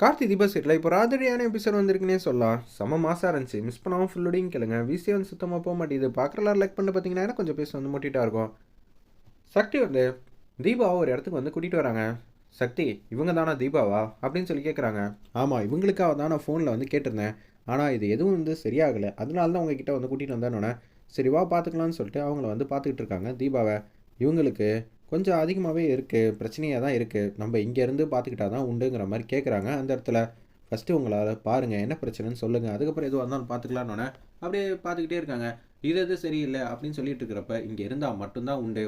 கார்த்தி தீபா சீட்டில் இப்போ ராதிரியான எபிசோட் வந்திருக்குன்னே சொல்லலாம். செம மாசாக இருந்துச்சு. மிஸ் பண்ணாமல் ஃபுல்லோடையும் கேளுங்க. விசி வந்து சுத்தமாக போக மாட்டேங்குது. பார்க்குறலாம் லைக் பண்ண பார்த்தீங்கன்னா கொஞ்சம் பேச வந்து மோட்டிட்டாக இருக்கும். சக்தி வந்து தீபாவை ஒரு இடத்துக்கு வந்து கூட்டிகிட்டு வராங்க. சக்தி இவங்க தானா தீபாவா? அப்படின்னு சொல்லி கேட்குறாங்க ஆமாம் இவங்களுக்காக தான் நான் ஃபோனில் வந்து கேட்டிருந்தேன். ஆனால் இது எதுவும் வந்து சரியாகலை. அதனால தான் உங்ககிட்ட வந்து கூட்டிகிட்டு வந்தேன்னொன்னே சரி வா பார்த்துக்கலாம்னு சொல்லிட்டு அவங்கள வந்து பார்த்துக்கிட்டு இருக்காங்க தீபாவை. இவங்களுக்கு கொஞ்சம் அதிகமாகவே இருக்குது பிரச்சனையாக தான் இருக்குது நம்ம இங்கேருந்து பார்த்துக்கிட்டா தான் உண்டுங்கிற மாதிரி கேட்குறாங்க அந்த இடத்துல ஃபஸ்ட்டு உங்களால் பாருங்கள் என்ன பிரச்சனைன்னு சொல்லுங்கள் அதுக்கப்புறம் எதுவாக இருந்தாலும் பார்த்துக்கலான்னு அப்படியே பார்த்துக்கிட்டே இருக்காங்க. இது எது சரியில்லை அப்படின்னு சொல்லிட்டு இருக்கிறப்ப இங்கே இருந்தால் மட்டும்தான் உண்டு.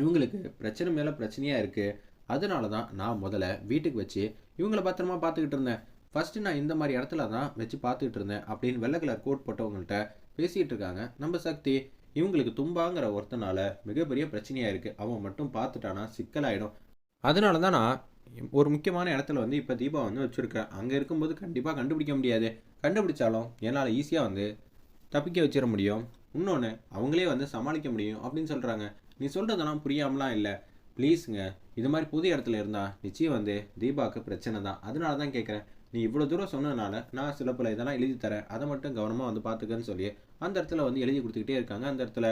இவங்களுக்கு பிரச்சனை மேலே பிரச்சனையாக இருக்குது அதனால தான் நான் முதல்ல வீட்டுக்கு வச்சு இவங்கள பத்திரமா பார்த்துக்கிட்டு இருந்தேன். ஃபஸ்ட்டு நான் இந்த மாதிரி இடத்துல தான் வச்சு பார்த்துக்கிட்டு இருந்தேன் அப்படின்னு வெள்ளை கலர் கோட் போட்டவங்கள்ட்ட பேசிகிட்டு இருக்காங்க. நம்ம சக்தி இவங்களுக்கு தும்பாங்கிற ஒருத்தனால மிகப்பெரிய பிரச்சனையாக இருக்குது அவன் மட்டும் பார்த்துட்டானா சிக்கலாயிடும். அதனால தான் நான் ஒரு முக்கியமான இடத்துல வந்து இப்போ தீபா வந்து வச்சுருக்கேன் அங்கே இருக்கும்போது கண்டிப்பாக கண்டுபிடிக்க முடியாது. கண்டுபிடிச்சாலும் என்னால் ஈஸியாக வந்து தப்பிக்க வச்சிட முடியும். இன்னொன்று அவங்களே வந்து சமாளிக்க முடியும் அப்படின்னு சொல்கிறாங்க நீ சொல்கிறதெல்லாம் புரியாமலாம் இல்லை. ப்ளீஸுங்க இது மாதிரி புது இடத்துல இருந்தால் நிச்சயம் வந்து தீபாவுக்கு பிரச்சனை தான். அதனால தான் கேட்குறேன் நீ இவ்வளோ தூரம் சொன்னதுனால நான் சில பல இதெல்லாம் எழுதி தரேன். அதை மட்டும் கவனமாக வந்து பார்த்துக்கன்னு சொல்லி அந்த இடத்துல வந்து எழுதி கொடுத்துக்கிட்டே இருக்காங்க. அந்த இடத்துல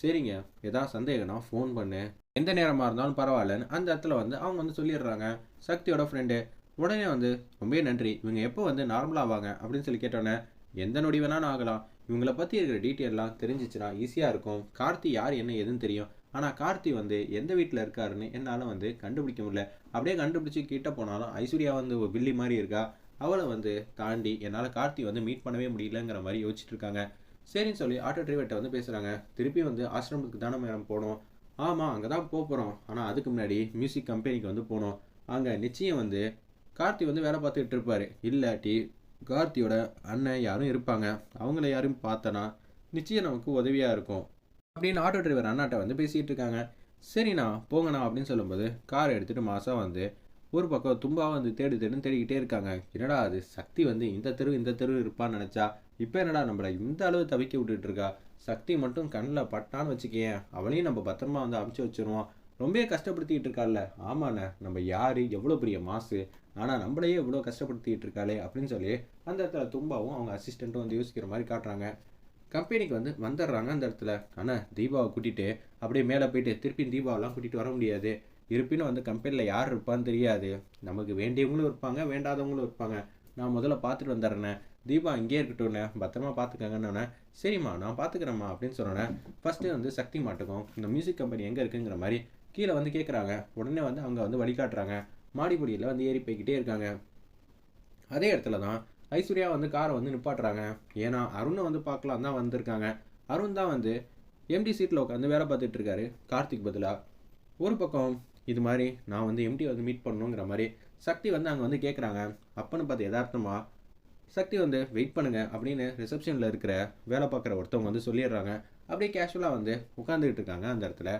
சரிங்க ஏதாவது சந்தேகம்னா ஃபோன் பண்ணு. எந்த நேரமாக இருந்தாலும் பரவாயில்லன்னு அந்த இடத்துல வந்து அவங்க வந்து சொல்லிடுறாங்க. சக்தியோட ஃப்ரெண்டு உடனே வந்து ரொம்ப நன்றி. இவங்க எப்போ வந்து நார்மலாவாங்க அப்படின்னு சொல்லி கேட்டோன்னே எந்த நொடி வேணாலும் ஆகலாம். இவங்களை பற்றி இருக்கிற டீட்டெயிலாம் தெரிஞ்சிச்சுன்னா ஈஸியாக இருக்கும். கார்த்தி யார் என்ன எதுன்னு தெரியும். ஆனால் கார்த்தி வந்து எந்த வீட்டில் இருக்காருன்னு என்னால் வந்து கண்டுபிடிக்க முடியல. அப்படியே கண்டுபிடிச்சி கிட்ட போனாலும் ஐஸ்வர்யா வந்து ஒரு பில்லி மாதிரி இருக்கா? அவளை வந்து தாண்டி என்னால் கார்த்தி வந்து மீட் பண்ணவே முடியலங்கிற மாதிரி யோசிச்சுட்டு இருக்காங்க சரின்னு சொல்லி ஆட்டோ டிரைவர்கிட்ட வந்து பேசுகிறாங்க திருப்பி வந்து ஆசிரமத்துக்கு தானே மேடம் போகணும் ஆமாம் அங்கே தான் போக போகிறோம் ஆனால் அதுக்கு முன்னாடி மியூசிக் கம்பெனிக்கு வந்து போனோம். அங்கே நிச்சயம் வந்து கார்த்தி வந்து வேலை பார்த்துக்கிட்டு இருப்பார். இல்லாட்டி கார்த்தியோட அண்ணன் யாரும் இருப்பாங்க. அவங்கள யாரும் பார்த்தனா நிச்சயம் நமக்கு உதவியாக இருக்கும். அப்படின்னு ஆட்டோ டிரைவர் அண்ணாட்ட வந்து பேசிகிட்டு இருக்காங்க. சரிண்ணா போங்கண்ணா அப்படின்னு சொல்லும்போது கார் எடுத்துகிட்டு மாதம் வந்து ஒரு பக்கம் தும்பாவை வந்து தேடி தேடின்னு தேடிக்கிட்டே இருக்காங்க. என்னடா அது? சக்தி வந்து இந்த தெரு இந்த தெரு இருப்பான்னு நினச்சா? இப்போ என்னடா நம்மளை இந்த அளவு தவிக்க விட்டுட்டு இருக்கா சக்தி மட்டும் கண்ணில் பட்டான்னு வச்சுக்கேன் அவளையும் நம்ம பத்திரமா வந்து அமுச்சு வச்சிருவோம். ரொம்ப கஷ்டப்படுத்திக்கிட்டு இருக்காள்ல. ஆமாண்ண நம்ம யார்? எவ்வளோ பெரிய மாசு? ஆனால் நம்மளையே இவ்வளோ கஷ்டப்படுத்திக்கிட்டு இருக்காளே அப்படின்னு சொல்லி அந்த இடத்துல தும்பாவும் அவங்க அசிஸ்டண்ட்டும் வந்து யோசிக்கிற மாதிரி காட்டுறாங்க. கம்பெனிக்கு வந்து வந்துடுறாங்க அந்த இடத்துல. ஆனால் தீபாவை கூட்டிகிட்டு அப்படியே மேலே போயிட்டு திருப்பி தீபாவெல்லாம் கூட்டிகிட்டு வர முடியாது. இருப்பினும் வந்து கம்பெனியில் யார் இருப்பான்னு தெரியாது. நமக்கு வேண்டியவங்களும் இருப்பாங்க வேண்டாதவங்களும் இருப்பாங்க. நான் முதல்ல பார்த்துட்டு வந்துடுறேண்ணே தீபா இங்கேயே இருக்கட்டும்ண்ணே பத்திரமா பார்த்துக்கங்கன்னு சரிம்மா நான் பார்த்துக்கிறேம்மா அப்படின்னு சொன்னேன் ஃபஸ்ட்டு வந்து சக்தி மாட்டுக்கும் இந்த மியூசிக் கம்பெனி எங்கே இருக்குங்கிற மாதிரி கீழே வந்து கேட்குறாங்க உடனே வந்து அவங்க வந்து வழிகாட்டுறாங்க மாடிப்படியில் வந்து ஏறி போய்கிட்டே இருக்காங்க. அதே இடத்துல தான் ஐஸ்வர்யா வந்து காரை வந்து நிப்பாட்டுறாங்க. ஏன்னா அருணை வந்து பார்க்கலாம் தான் வந்திருக்காங்க. அருண் தான் வந்து எம்டி சீட்டில் உட்காந்து வேலை பார்த்துட்டு இருக்காரு. கார்த்திக் பதிலாக ஒரு பக்கம் இது மாதிரி நான் வந்து எம்டி வந்து மீட் பண்ணணுங்கிற மாதிரி சக்தி வந்து அங்கே வந்து கேட்குறாங்க அப்பன்னு பார்த்து எதார்த்தமாக சக்தி வந்து வெயிட் பண்ணுங்க அப்படின்னு ரிசப்ஷனில் இருக்கிற வேலை பார்க்குற ஒருத்தவங்க வந்து சொல்லிடுறாங்க. அப்படியே கேஷுவலாக வந்து உட்காந்துக்கிட்டு இருக்காங்க அந்த இடத்துல.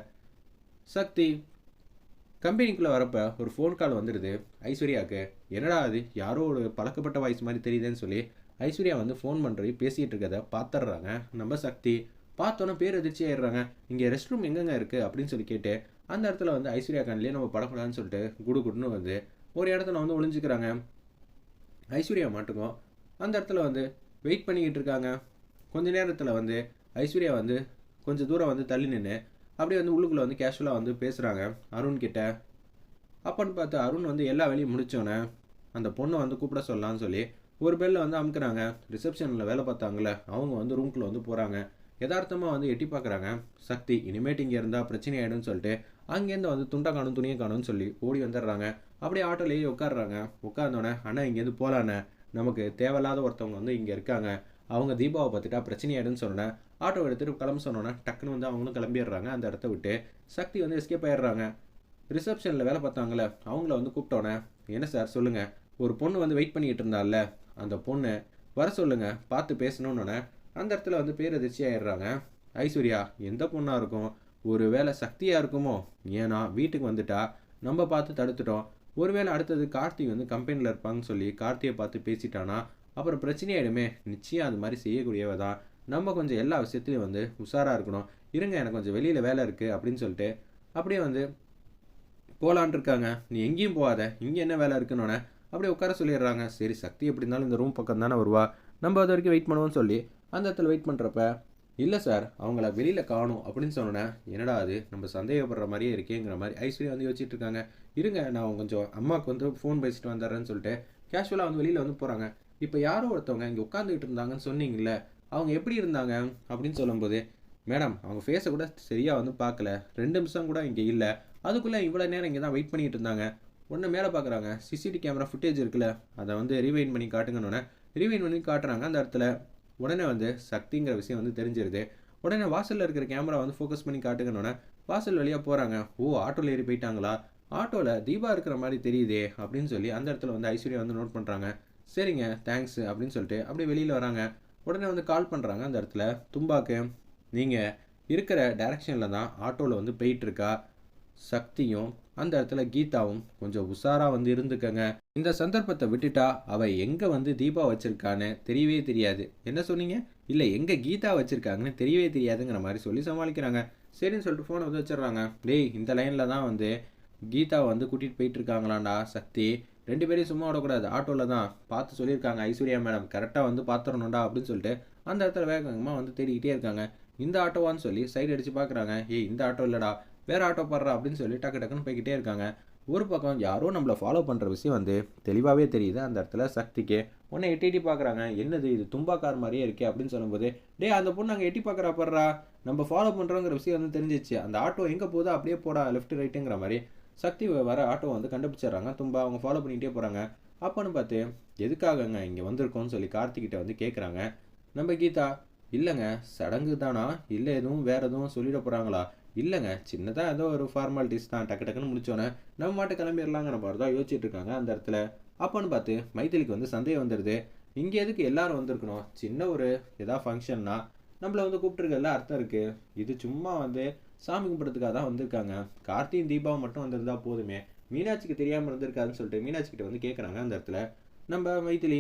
சக்தி கம்பெனிக்குள்ளே வரப்போ ஒரு ஃபோன் கால் வந்துடுது. ஐஸ்வர்யாவுக்கு என்னடா அது யாரோ ஒரு பழக்கப்பட்ட வாய்ஸ் மாதிரி தெரியுதுன்னு சொல்லி ஐஸ்வர்யா வந்து ஃபோன் பண்ணுறது பேசிகிட்டு இருக்கதை பார்த்துட்றாங்க நம்ம சக்தி பார்த்தோன்னே பேர் அதிர்ச்சி ஆயிடுறாங்க. இங்கே ரெஸ்ட் ரூம் எங்கெங்க இருக்குது அப்படின்னு சொல்லி கேட்டு அந்த இடத்துல வந்து ஐஸ்வர்யா கண்லேயே நம்ம படக்கூடாதுன்னு சொல்லிட்டு குடு குடுன்னு வந்து ஒரு இடத்துல வந்து ஒளிஞ்சிக்கிறாங்க. ஐஸ்வர்யா மாட்டுக்கும் அந்த இடத்துல வந்து வெயிட் பண்ணிக்கிட்டு இருக்காங்க. கொஞ்ச நேரத்தில் வந்து ஐஸ்வர்யா வந்து கொஞ்சம் தூரம் வந்து தள்ளி நின்று அப்படியே வந்து உள்ளுக்குள்ளே வந்து கேஷுவலாக வந்து பேசுகிறாங்க அருண் கிட்ட. அப்பன்னு பார்த்து அருண் வந்து எல்லா வேலையும் முடித்தோன்னே அந்த பொண்ணை வந்து கூப்பிட சொல்லலாம்னு சொல்லி ஒரு பெல்லில் வந்து அமுக்குறாங்க. ரிசப்ஷனில் வேலை பார்த்தாங்களே அவங்க வந்து ரூம்குள்ளே வந்து போகிறாங்க யதார்த்தமாக வந்து எட்டி பார்க்குறாங்க. சக்தி இனிமேட்டு இங்கே இருந்தால் பிரச்சனை ஆகிடும்னு சொல்லிட்டு அங்கேருந்து வந்து துண்டை காணும் துணியை காணும்னு சொல்லி ஓடி வந்துடுறாங்க. அப்படியே ஆட்டோலேயே உட்காடுறாங்க உட்காந்தோடனே அண்ணா இங்கேருந்து போகலாண்ணே நமக்கு தேவையில்லாத ஒருத்தவங்க வந்து இங்கே இருக்காங்க. அவங்க தீபாவை பார்த்துட்டா பிரச்சனையாயிடுன்னு சொன்னேன் ஆட்டோ எடுத்துகிட்டு கிளம்ப சொன்னோன்னே டக்குன்னு வந்து அவங்களும் கிளம்பிடுறாங்க. அந்த இடத்த விட்டு சக்தி வந்து எஸ்கேப் ஆயிடுறாங்க. ரிசப்ஷனில் வேலை பார்த்தாங்களே அவங்கள வந்து கூப்பிட்டோன்னே என்ன சார் சொல்லுங்கள் ஒரு பொண்ணு வந்து வெயிட் பண்ணிக்கிட்டு இருந்தால அந்த பொண்ணு வர சொல்லுங்கள் பார்த்து பேசணுன்னொன்னே அந்த இடத்துல வந்து பேரதிர்ச்சி ஆயிடுறாங்க. ஐஸ்வர்யா எந்த பொண்ணாக இருக்கும்? ஒரு வேளை சக்தியாக இருக்குமோ? ஏன்னா வீட்டுக்கு வந்துட்டா நம்ம பார்த்து தடுத்துட்டோம். ஒருவேளை அடுத்தது கார்த்திக் வந்து கம்பெனியில் இருப்பாங்கன்னு சொல்லி கார்த்தியை பார்த்து பேசிட்டானா அப்புறம் பிரச்சனையாயிடுமே. நிச்சயம் அது மாதிரி செய்யக்கூடியவ தான். நம்ம கொஞ்சம் எல்லா விஷயத்துலையும் வந்து உஷாராக இருக்கணும். இருங்க எனக்கு கொஞ்சம் வெளியில் வேலை இருக்குது அப்படின்னு சொல்லிட்டு அப்படியே வந்து போகலான் இருக்காங்க. நீ எங்கேயும் போகாத. இங்கே என்ன வேலை இருக்குன்னொன்னே அப்படியே உட்கார சொல்லிடுறாங்க. சரி சக்தி எப்படி இருந்தாலும் இந்த ரூம் பக்கம் தானே வருவா. நம்ம அது வரைக்கும் வெயிட் பண்ணுவோம்னு சொல்லி அந்த இடத்துல வெயிட் பண்ணுறப்ப இல்லை சார் அவங்கள வெளியில் காணும் அப்படின்னு சொன்னேன் என்னடா அது நம்ம சந்தேகப்படுற மாதிரியே இருக்கேங்கிற மாதிரி ஐஸ்வர்யா வந்து யோசிச்சுட்டு இருக்காங்க. இருங்க நான் கொஞ்சம் அம்மாவுக்கு வந்து ஃபோன் பேசிட்டு வந்துடுறேன்னு சொல்லிட்டு கேஷுவலாக வந்து வெளியில் வந்து போகிறாங்க இப்போ யாரோ ஒருத்தவங்க இங்கே உட்காந்துக்கிட்டு இருந்தாங்கன்னு சொன்னீங்கல்ல அவங்க எப்படி இருந்தாங்க அப்படின்னு சொல்லும்போது மேடம் அவங்க ஃபேஸை கூட சரியாக வந்து பார்க்கல. ரெண்டு நிமிஷம் கூட இங்கே இல்லை. அதுக்குள்ளே இவ்வளோ நேரம் இங்கே தான் வெயிட் பண்ணிட்டு இருந்தாங்க. ஒன்று மேலே பார்க்குறாங்க சிசிடி கேமரா ஃபுட்டேஜ் இருக்குல்ல அதை வந்து ரீவைன் பண்ணி காட்டுங்கன்னு ரீவைன் பண்ணி காட்டுறாங்க. அந்த இடத்துல உடனே வந்து சக்திங்கிற விஷயம் வந்து தெரிஞ்சிருது. உடனே வாசலில் இருக்கிற கேமரா வந்து ஃபோக்கஸ் பண்ணி காட்டுக்கணுன்னே வாசல் வழியாக போகிறாங்க ஓ ஆட்டோவில் ஏறி போயிட்டாங்களா? ஆட்டோவில் தீபா இருக்கிற மாதிரி தெரியுதே அப்படின்னு சொல்லி அந்த இடத்துல வந்து ஐஸ்வர்யா வந்து நோட் பண்ணுறாங்க சரிங்க தேங்க்ஸ் அப்படின்னு சொல்லிட்டு அப்படியே வெளியில் வராங்க. உடனே வந்து கால் பண்ணுறாங்க அந்த இடத்துல. தும்பாக்கு நீங்கள் இருக்கிற டைரக்ஷனில் தான் ஆட்டோவில் வந்து போயிட்டுருக்கா சக்தியும் அந்த இடத்துல கீதாவும் கொஞ்சம் உஷாராக வந்து இருந்துக்கங்க. இந்த சந்தர்ப்பத்தை விட்டுட்டா அவ எங்கே வந்து தீபா வச்சிருக்கான்னு தெரியவே தெரியாது. என்ன சொன்னீங்க? இல்லை எங்கே கீதா வச்சிருக்காங்கன்னு தெரியவே தெரியாதுங்கிற மாதிரி சொல்லி சமாளிக்கிறாங்க. சரின்னு சொல்லிட்டு ஃபோனை வந்து வச்சிடுறாங்க. டேய் இந்த லைனில் தான் வந்து கீதா வந்து கூட்டிகிட்டு போயிட்டு இருக்காங்களாண்டா சக்தி. ரெண்டு பேரையும் சும்மா விடக்கூடாது. ஆட்டோவில் தான் பார்த்து சொல்லியிருக்காங்க. ஐஸ்வர்யா மேடம் கரெக்டாக வந்து பார்த்துடணும்டா அப்படின்னு சொல்லிட்டு அந்த இடத்துல வேகமாக வந்து தேடிக்கிட்டே இருக்காங்க. இந்த ஆட்டோவான்னு சொல்லி சைடு அடித்து பார்க்குறாங்க. ஏய் இந்த ஆட்டோ இல்லைடா. வேறு ஆட்டோ பாடுறா அப்படின்னு சொல்லி டக்கு டக்குன்னு போய்கிட்டே இருக்காங்க. ஒரு பக்கம் யாரோ நம்மளை ஃபாலோ பண்ணுற விஷயம் வந்து தெளிவாகவே தெரியுது. அந்த இடத்துல சக்திக்கு உன்னை எட்டி எட்டி பார்க்குறாங்க என்னது இது தும்பாக்கார் மாதிரியே இருக்கே அப்படின்னு சொல்லும்போது டேய் அந்த பொண்ணு அங்கே எட்டி பார்க்குறா படுறா. நம்ம ஃபாலோ பண்ணுறோங்கிற விஷயம் வந்து தெரிஞ்சிச்சு. அந்த ஆட்டோ எங்கே போதோ அப்படியே போடா லெஃப்ட் ரைட்டுங்கிற மாதிரி. சக்தி வர ஆட்டோ வந்து கண்டுபிடிச்சிடுறாங்க. தும்பா அவங்க ஃபாலோ பண்ணிகிட்டே போகிறாங்க அப்போன்னு பார்த்து எதுக்காகங்க இங்கே வந்திருக்கோம்னு சொல்லி கார்த்திகிட்ட வந்து கேட்குறாங்க நம்ம கீதா இல்லைங்க சடங்கு தானா இல்லை எதுவும் வேறு எதுவும் சொல்லிட போகிறாங்களா இல்லைங்க சின்னதாக ஏதோ ஒரு ஃபார்மாலிட்டிஸ் தான் டக்கு டக்குன்னு முடிச்சோன்னே நம்ம மாட்டு கிளம்பிடலாங்கிற மாதிரி தான் யோசிச்சுட்டு இருக்காங்க அந்த இடத்துல. அப்போன்னு பார்த்து மைத்திலிக்கு வந்து சந்தேகம் வந்துடுது. இங்கே எதுக்கு எல்லாரும் வந்திருக்கணும்? சின்ன ஒரு ஏதாவது ஃபங்க்ஷன்னா நம்மளை வந்து கூப்பிட்டுருக்கல அர்த்தம் இருக்குது இது சும்மா வந்து சாமி கும்பிட்றதுக்காக தான் வந்திருக்காங்க. கார்த்தியும் தீபாவும் மட்டும் வந்திருந்தா போதுமே. மீனாட்சிக்கு தெரியாமல் இருந்திருக்காருன்னு சொல்லிட்டு மீனாட்சிக்கிட்ட வந்து கேட்குறாங்க அந்த இடத்துல. நம்ம மைத்திலி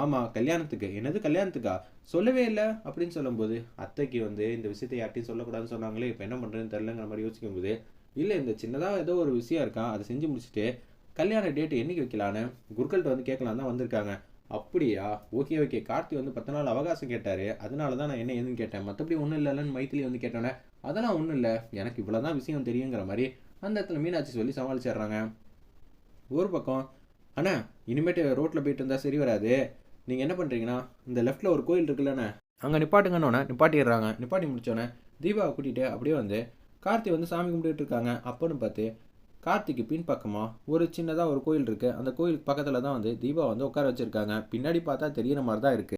ஆமாம் கல்யாணத்துக்கு. என்னது கல்யாணத்துக்கா? சொல்லவே இல்லை அப்படின்னு சொல்லும்போது அத்தைக்கு வந்து இந்த விஷயத்தை யார்ட்டையும் சொல்லக்கூடாதுன்னு சொன்னாங்களே இப்போ என்ன பண்ணுறதுன்னு தெரிலங்கிற மாதிரி யோசிக்கும் போது இல்லை இந்த சின்னதாக ஏதோ ஒரு விஷயம் இருக்கான் அதை செஞ்சு முடிச்சுட்டு கல்யாண டேட் என்னைக்கு வைக்கலான்னு குருக்கள்கிட்ட வந்து கேட்கலாம் தான் வந்திருக்காங்க. அப்படியா? ஓகே ஓகே கார்த்தி வந்து பத்து நாள் அவகாசம் கேட்டார். அதனால தான் நான் என்ன ஏதுன்னு கேட்டேன். மற்றபடி ஒன்றும் இல்லைன்னு மைத்திலி வந்து கேட்டோன்னே அதெல்லாம் ஒன்றும் இல்லை. எனக்கு இவ்வளோ தான் விஷயம் தெரியுங்கிற மாதிரி அந்த இடத்துல மீனாட்சி சொல்லி சமாளிச்சிடுறாங்க. ஒரு பக்கம் அண்ணா இனிமேட்டு ரோட்டில் போயிட்டு இருந்தால் சரி வராது. நீங்கள் என்ன பண்ணுறீங்கன்னா இந்த லெஃப்ட்டில் ஒரு கோயில் இருக்குல்லண்ணே. அங்கே நிப்பாட்டுங்கன்னொன்னே நிப்பாட்டிடுறாங்க. நிப்பாட்டி முடிச்சோன்னே தீபாவை கூட்டிகிட்டு அப்படியே வந்து கார்த்தி வந்து சாமி கும்பிட்டுட்டு இருக்காங்க. அப்போன்னு பார்த்து கார்த்திக்கு பின் பக்கமாக ஒரு சின்னதாக ஒரு கோயில் இருக்குது அந்த கோயில் பக்கத்தில் தான் வந்து தீபா வந்து உட்கார வச்சுருக்காங்க. பின்னாடி பார்த்தா தெரியிற மாதிரி தான் இருக்குது